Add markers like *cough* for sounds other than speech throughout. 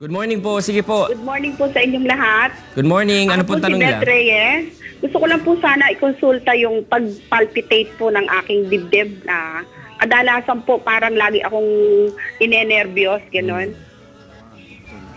Good morning po. Sige po. Good morning po sa inyong lahat. Good morning. Ano po si tanong nila? Beth Reyes. Gusto ko lang po sana ikonsulta yung pag-palpitate po ng aking dibdib na kadalasan po parang lagi akong inenervyos, gano'n.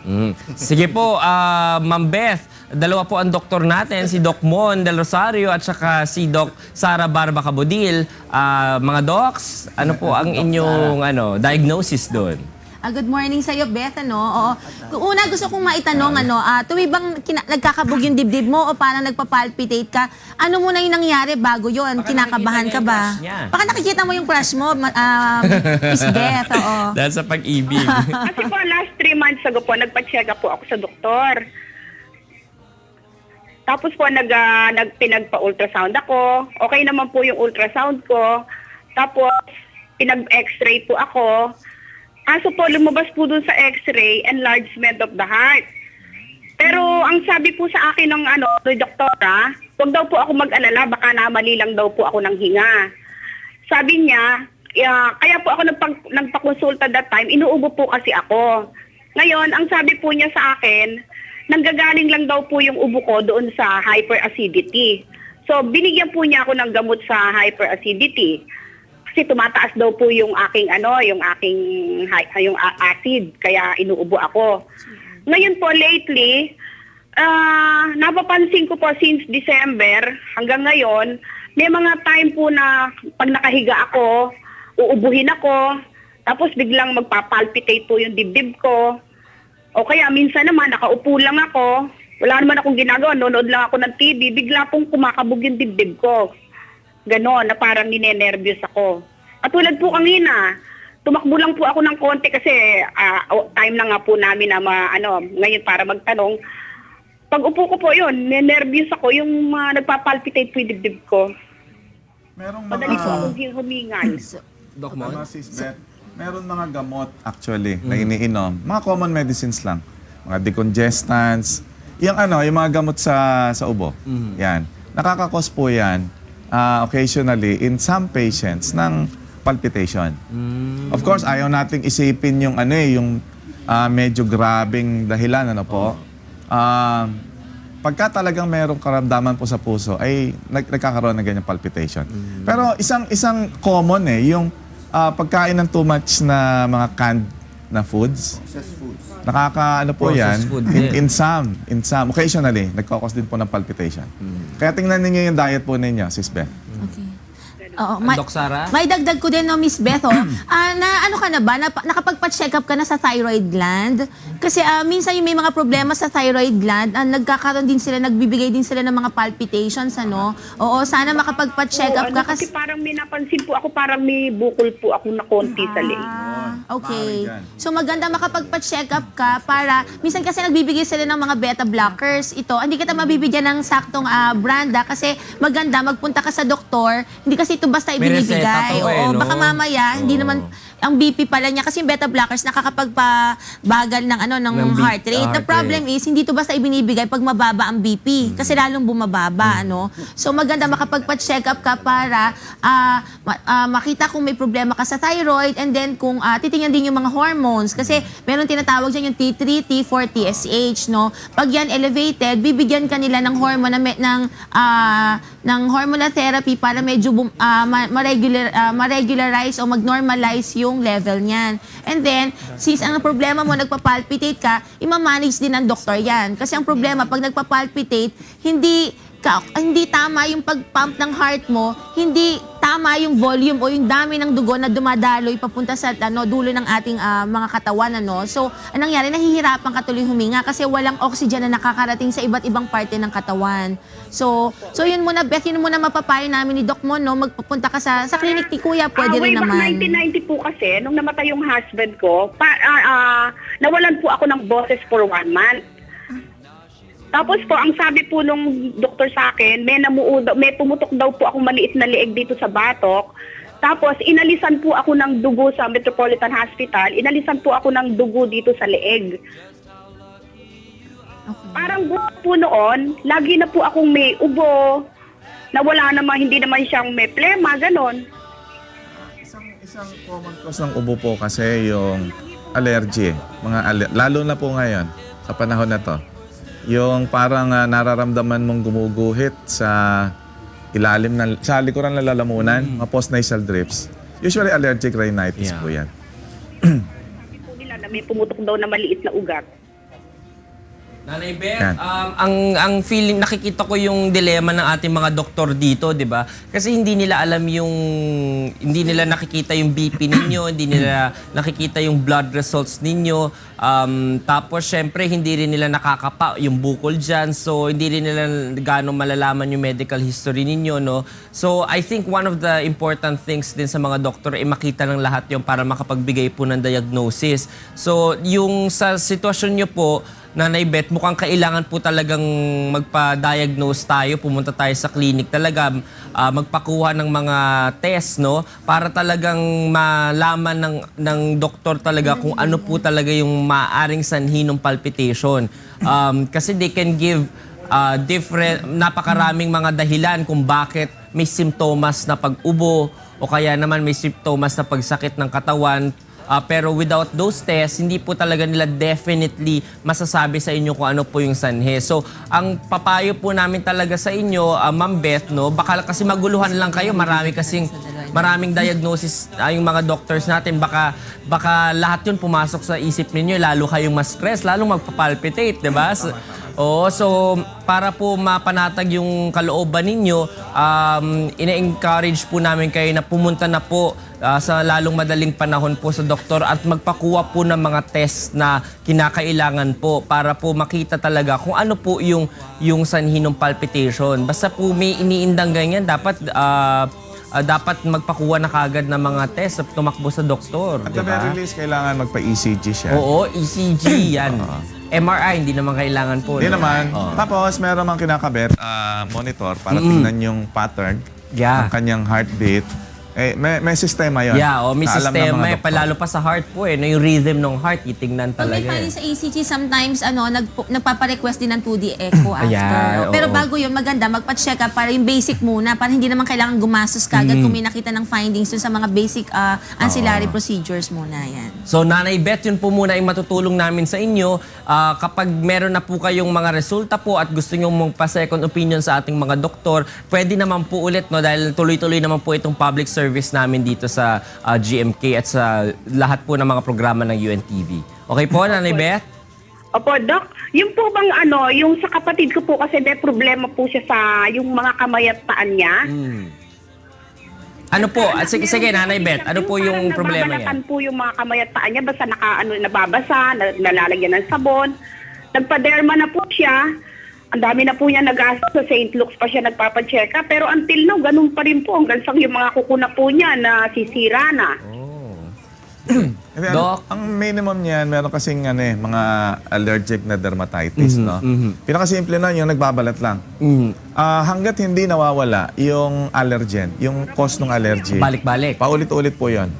Mm. Sige po, ah, Ma'am Beth. Dalawa po ang doktor natin, si Doc Mon Del Rosario at saka si Doc Sara Barba Cabudil. Ah, mga docs, ano po ang inyong ano, diagnosis doon? Ah, good morning sa iyo, Beth. Ano? Oo. Kung Una, gusto kong maitanong, ano, ah, tuwi bang kina- nagkakabog yung dibdib mo o parang nagpa-palpitate ka? Ano muna yung nangyari bago yon? Baka Kinakabahan nakikita ka yung ba? crush niya. Baka nakikita mo yung crush mo, ma- um, Miss Beth. Oo. *laughs* Dahil sa pag-ibig. *laughs* Kasi po last three months ago po, nagpa-check up po ako sa doktor. Tapos po nag, ah, nag pinagpa-ultrasound ako. Okay naman po yung ultrasound ko. Tapos pinag-x-ray po ako. Kaso po lumabas po dun sa x-ray, enlargement of the heart. Pero ang sabi po sa akin ng ano, doktora, huwag daw po ako mag-alala, baka namali lang daw po ako ng hinga. Sabi niya, yeah, kaya po ako nagpag, nagpakonsulta that time, inuubo po kasi ako. Ngayon, ang sabi po niya sa akin, nanggagaling lang daw po yung ubo ko doon sa hyperacidity. So, binigyan po niya ako ng gamot sa hyperacidity. Kasi tumataas daw po yung aking ano, yung aking hi- yung acid, kaya inuubo ako. Ngayon po lately, ah napapansin ko po since December hanggang ngayon, may mga time po na pag nakahiga ako, uubuhin ako, tapos biglang magpapalpitate po yung dibdib ko. O kaya minsan naman nakaupo lang ako, wala naman akong ginagawa, nonood lang ako ng TV, bigla pong kumakabog yung dibdib ko. Ganon, na parang ninenervyos ako. At tulad po kanina, tumakbo lang po ako ng konti kasi ah, time na nga po namin na ma, ano, ngayon para magtanong. Pag upo ko po yun, ninenervyos ako, yung mga nagpapalpitate po yung dibdib ko. Merong mga Madali po akong humingal. Doc Mon? sis Beth. Meron mga gamot actually na iniinom. Mga common medicines lang. Mga decongestants. Yung ano, yung mga gamot sa sa ubo. Yan. Nakakakos po yan ah, occasionally in some patients ng palpitation. Of course, ayaw nating isipin yung ano eh, yung ah, medyo grabing dahilan ano po. Ah, pagka talagang merong karamdaman po sa puso, ay nag- nagkakaroon ng ganyang palpitation. Pero isang isang common eh, yung ah, pagkain ng too much na mga canned na foods. Nakaka ano po Processed yan, food in, din. in some, in some, occasionally, nagkakos din po ng palpitation. Kaya tingnan ninyo yung diet po ninyo, sis Beth. Oo, may, Doc Sara? may dagdag ko din, no, Miss Beth, oh. *clears throat* Ah, na, ano ka na ba? Na, nakapagpa-check up ka na sa thyroid gland? Kasi ah, minsan yung may mga problema sa thyroid gland, ah, nagkakaroon din sila, nagbibigay din sila ng mga palpitations, ano? Oo, sana makapagpa-check Oo, up ano, ka kasi kasi... parang may napansin po ako, parang may bukol po ako na konti sa leeg. Ah, okay. So maganda makapagpa-check up ka para minsan kasi nagbibigay sila ng mga beta blockers. Ito, hindi kita mabibigyan ng saktong ah, branda kasi maganda magpunta ka sa doktor. Hindi kasi ito basta May reseta ibinibigay. to eh, Oo, no? baka mamaya hindi naman ang BP pala niya kasi yung beta blockers nakakapagpabagal ng ano ng, Ng heart rate. The heart problem is hindi to basta ibinibigay pag mababa ang BP kasi lalong bumababa ano. So maganda makapagpa-check up ka para ah, ma- ah, makita kung may problema ka sa thyroid and then kung ah, titingnan din yung mga hormones kasi meron tinatawag diyan yung T3, T4, TSH no. Pag yan elevated, bibigyan ka nila ng hormone na me- ng ah, ng hormonal therapy para medyo bum, ma- ma-regular, ah, ma-regularize o mag-normalize yung level niyan. And then, since ang problema mo nagpa-palpitate ka, ima-manage din ng doktor yan. Kasi ang problema, pag nagpa-palpitate, hindi ka, hindi tama yung pag-pump ng heart mo, hindi tama yung volume o yung dami ng dugo na dumadaloy papunta sa ano, dulo ng ating ah, mga katawan. Ano. So, anong nangyari? Nahihirapan ka tuloy huminga kasi walang oxygen na nakakarating sa iba't ibang parte ng katawan. So, so yun muna, Beth, yun muna mapapayo namin ni Doc Mon, no? Magpapunta ka sa, sa clinic ni Kuya, pwede way rin naman. 1990 po kasi, nung namatay yung husband ko, pa, ah, ah, nawalan po ako ng boses for one month. Tapos po, ang sabi po nung doktor sa akin, may, namuo, daw- may pumutok daw po akong maliit na lieg dito sa batok. Tapos, inalisan po ako ng dugo sa Metropolitan Hospital. Inalisan po ako ng dugo dito sa leeg. Okay. Parang buhat po noon, lagi na po akong may ubo, na wala naman, hindi naman siyang may plema, ganon. Isang isang common cause ng ubo po kasi yung allergy. Mga aller- lalo na po ngayon, sa panahon na to. Yung parang ah, nararamdaman mong gumuguhit sa ilalim ng, sa likuran ng lalamunan, mga postnasal drips. Usually allergic rhinitis Yeah. po yan. Sabi po nila na may pumutok daw na maliit na ugat. Nanay Beth, Yan. um, ang ang feeling nakikita ko yung dilema ng ating mga doktor dito, 'di ba? Kasi hindi nila alam yung hindi nila nakikita yung BP ninyo, *clears throat* hindi nila nakikita yung blood results ninyo. Um, tapos syempre hindi rin nila nakakapa yung bukol diyan. So hindi rin nila gaano malalaman yung medical history ninyo, no? So I think one of the important things din sa mga doktor ay makita ng lahat yung para makapagbigay po ng diagnosis. So yung sa sitwasyon nyo po, Nanay Beth, mukhang kailangan po talagang magpa-diagnose tayo, pumunta tayo sa clinic talaga, ah, magpakuha ng mga test, no? Para talagang malaman ng, ng doktor talaga kung ano po talaga yung maaring sanhi ng palpitation. Um, kasi they can give ah, different, napakaraming mga dahilan kung bakit may simptomas na pag-ubo o kaya naman may simptomas na pagsakit ng katawan Ah, pero without those tests, hindi po talaga nila definitely masasabi sa inyo kung ano po yung sanhe. So, ang papayo po namin talaga sa inyo, ah, Ma'am Beth, no, baka kasi maguluhan lang kayo. Marami kasing maraming diagnosis ah, yung mga doctors natin. Baka baka lahat yun pumasok sa isip ninyo, lalo kayong mas stress, lalo magpapalpitate, 'di ba? So, Oo, so para po mapanatag yung kalooban ninyo, um, ina-encourage po namin kayo na pumunta na po ah, sa lalong madaling panahon po sa doktor at magpakuha po ng mga test na kinakailangan po para po makita talaga kung ano po yung, yung sanhi ng palpitation. Basta po may iniindang ganyan, dapat ah, ah, dapat magpakuha na kagad ng mga test at tumakbo sa doktor. At di the very least, kailangan magpa-ECG siya. Oo, ECG yan. MRI, hindi naman kailangan po. Hindi no? naman. Oo. Tapos, meron mang kinakabit, ah, monitor para tingnan yung pattern Yeah. ng kanyang heartbeat. Eh, may, may sistema yon. Yeah, o may na alam ng sistema mga eh, doktor. palalo pa sa heart po eh, no, yung rhythm ng heart, titignan Pag may talaga eh. sa ECG, sometimes ano, nag, nagpapa-request din ng 2D echo *laughs* after. Ayan, Pero oo. bago yun, maganda, magpa-check up para yung basic muna, para hindi naman kailangan gumastos kagad Mm. kung may nakita ng findings dun sa mga basic ah, ancillary procedures muna yan. So Nanay Beth, yun po muna yung matutulong namin sa inyo. Ah, kapag meron na po kayong mga resulta po at gusto nyo magpa-second opinion sa ating mga doktor, pwede naman po ulit, no, dahil tuloy-tuloy naman po itong public service namin dito sa ah, GMK at sa lahat po ng mga programa ng UNTV. Okay po, Nanay Beth? Opo, Doc. Yung po bang ano, yung sa kapatid ko po kasi may problema po siya sa yung mga kamay at paan niya. Ano po? Ah, sige, sige, Nanay Beth, ano po yung parang problema nababalatan yan? po yung mga kamay at paa niya basta naka, ano, nababasa, na, nalalagyan ng sabon. Nagpa-derma na po siya. Ang dami na po niya nagastos sa St. Luke's pa siya nagpapacheck up. Pero until now, ganun pa rin po. Hanggang sa yung mga kukuna po niya na sisira na. *clears throat* Hindi, ano, Doc? ang minimum niyan, meron kasing ano, eh, mga allergic na dermatitis. Mhm, no? Pinakasimple na yung nagbabalat lang. Mm. Ah, hanggat hindi nawawala yung allergen, yung cause ng allergy, Balik-balik. paulit-ulit po yon.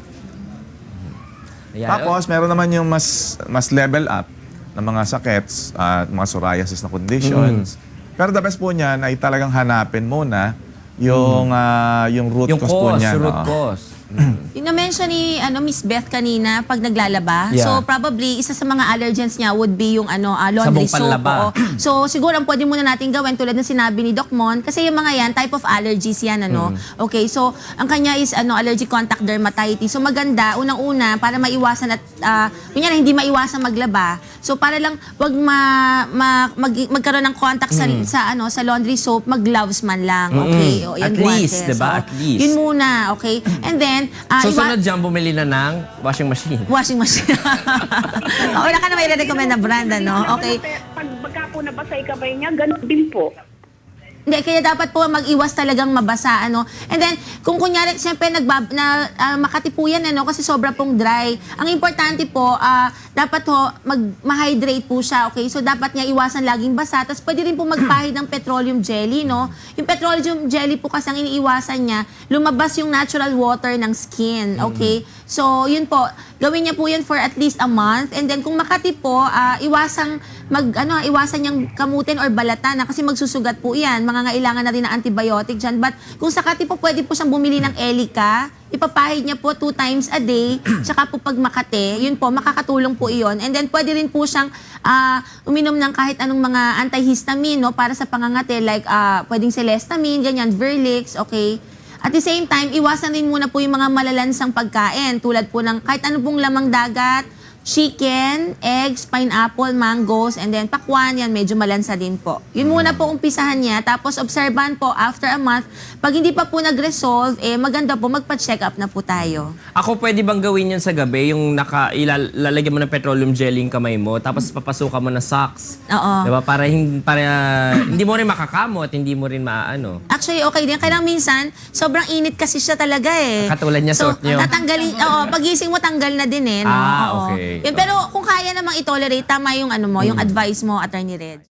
Ayan. Tapos, meron naman yung mas mas level up ng mga sakits at mga psoriasis na conditions. Mm. Pero the best po niyan ay talagang hanapin muna yung ah, yung root Mm. yung cause, po cause, niyan. root oo. cause. *clears throat* Yung na-mention ni ano, Miss Beth kanina, pag naglalaba, Yeah. so probably isa sa mga allergens niya would be yung ano, ah, laundry Sabong soap. panlaba. oo. So siguro ang pwede muna natin gawin tulad ng sinabi ni Doc Mon, kasi yung mga yan, type of allergies yan. ano Okay, so ang kanya is ano allergic contact dermatitis. So maganda, unang-una, para maiwasan at, uh, kunyari hindi maiwasan maglaba, so para lang wag ma, ma- mag- magkaroon ng contact sa, sa ano sa laundry soap, mag-gloves man lang. Okay, o, At yan, least, guantes. diba? Oo. At least. Yun muna, okay? And then, ah, So, iwa- sunod dyan, bumili na ng washing machine. Washing machine. *laughs* o, wala ka na may recommend na brand, ano? Okay. Pag pagka po nabasa yung kamay niya, ganun din po. Hindi, kaya dapat po mag-iwas talagang mabasa, ano. And then, kung kunyari, siyempre, nagbab, na, ah, makatipuyan, ano, kasi sobra pong dry. Ang importante po, ah, dapat ho, mag, ma-hydrate po siya, okay? So, dapat niya iwasan laging basa. Tapos, pwede rin po magpahid ng petroleum jelly, no? Yung petroleum jelly po kasi ang iniiwasan niya, lumabas yung natural water ng skin, okay? So, yun po, gawin niya po yun for at least a month. And then kung Makati po, ah, iwasang mag ano, iwasan niyang kamutin or balatan na kasi magsusugat po 'yan. Mangangailangan na rin ng antibiotic diyan. But kung sakati po pwede po siyang bumili ng Elica, ipapahid niya po two times a day. *clears throat* Tsaka po pag Makati, yun po makakatulong po iyon. And then pwede rin po siyang ah, uminom ng kahit anong mga antihistamine no para sa pangangati like ah, pwedeng celestamine, ganyan, Verlix, okay? At the same time, iwasan din muna po yung mga malalansang pagkain tulad po ng kahit ano pong lamang dagat, chicken, eggs, pineapple, mangoes, and then pakwan, yan medyo malansa din po. Yun muna po umpisahan niya, tapos obserban po after a month. Pag hindi pa po nag-resolve, eh maganda po magpa-check up na po tayo. Ako pwede bang gawin yan sa gabi, yung naka, ilalagyan mo ng petroleum jelly yung kamay mo, tapos papasukan mo na socks. Oo. Diba? Para, hindi, para *clears throat* hindi mo rin makakamot, hindi mo rin maano. Actually, okay din. Kaya lang minsan, sobrang init kasi siya talaga eh. Katulad niya, so, suot niyo. tatanggalin, oo, pagising mo, tanggal na din eh. No? Ah, Oo. Okay. Yun, pero kung kaya namang i-tolerate, tama yung ano mo, yung advice mo, Attorney Red.